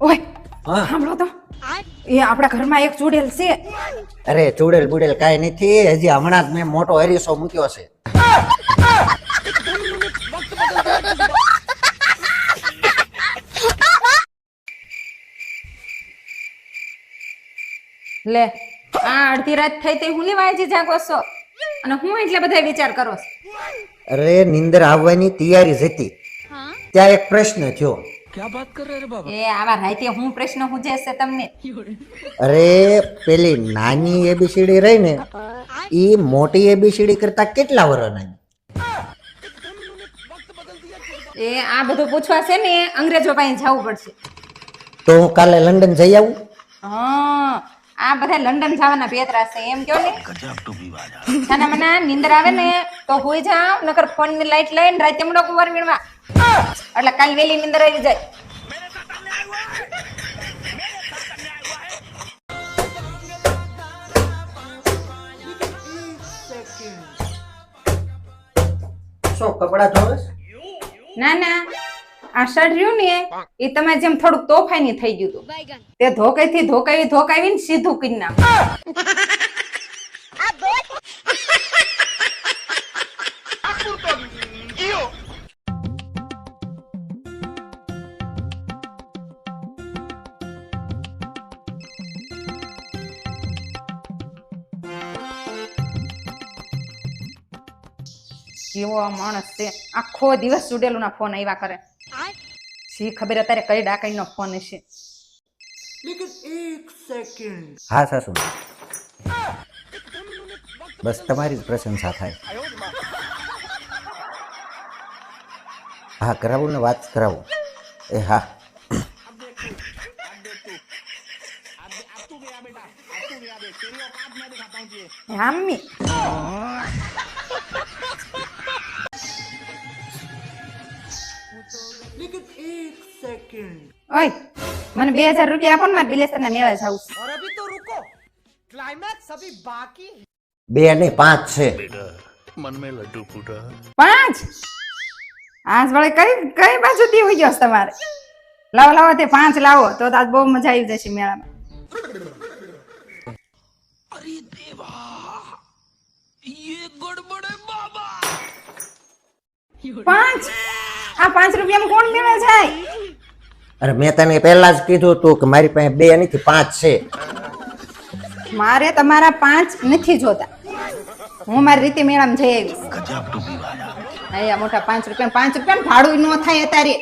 ઓય સાંભળો તો. એ આપણા ઘરમાં એક ચૂડેલ છે. અરે ચૂડેલ બુડેલ કાંઈ નથી. હજી હમણાં જ મેં મોટો હરીસો મૂક્યો છે. લે આ અડધી રાત થઈ તે હું લેવા હજી જાગો છો? અને હું એટલે બધા વિચાર કરો છો? અરે નિંદર આવવાની તૈયારી જ હતી. ત્યાં એક પ્રશ્ન થયો. એ આવા રાતે હું પ્રશ્ન પૂછે છે તમને અરે પેલી નાની એબીસીડી રહી ને ઈ મોટી એબીસીડી કરતા કેટલા વર્ષ એ આ બધું પૂછવા છે ને અંગ્રેજો પાસે જવું પડશે. તો હું કાલે લંડન જઈ આવું? હા. આ બધા લંડન જવાના પેતરા છે એમ કયો ને. છાના મને નિંદર આવે ને તો હોઈ જાવ નકર ફોનની લાઈટ લઈને રાતે મને કુવાર મીણવા એટલે કાલ વેલી નિંદર આવી જાય. શું કપડા ધોવસ ના ના. આ રહ્યું ને એ તમે જેમ થોડુંક તોફાની થઈ ગયું તે ધોકાઈ થી ધોકાવી ધોકાવીને સીધું કરી નાખ. કેવો માણસ છે. આખો દિવસ સુડેલું ના ફોન આવ્યા કરે. શી ખબર અત્યારે કઈ ડાકઈ નો ફોન હશે હા સાસુ. બસ તમારી જ પ્રશંસા થાય. હા કરાવું ને વાત કરાવું. એ હા. હા મમ્મી ઓય મને બે હજાર રૂપિયા આપો ને મારે બિલેસર ના મેળા જાવું છે. और अभी तो रुको क्लाइमैक्स अभी बाकी है બે ને પાંચ છે मन में लड्डू फूटा પાંચ આજ વળે કઈ કઈ બાજુ દી હોય ગયો છે તમારે લાવો લાવો તે પાંચ લાવો તો તો આજ બહુ મજા આવી જશે મેળામાં પાંચ આ પાંચ રૂપિયામાં કોણ મેળે જાય અરે મેં તને પહેલા જ કીધું તું કે મારી પાસે બે નથી પાંચ છે. મારે તમારા પાંચ નથી જોતા. હું મારી રીતે મેળામાં જઈ આવીશ. અહીંયા મોટા પાંચ રૂપિયા પાંચ રૂપિયા ભાડું ન થાય અત્યારે.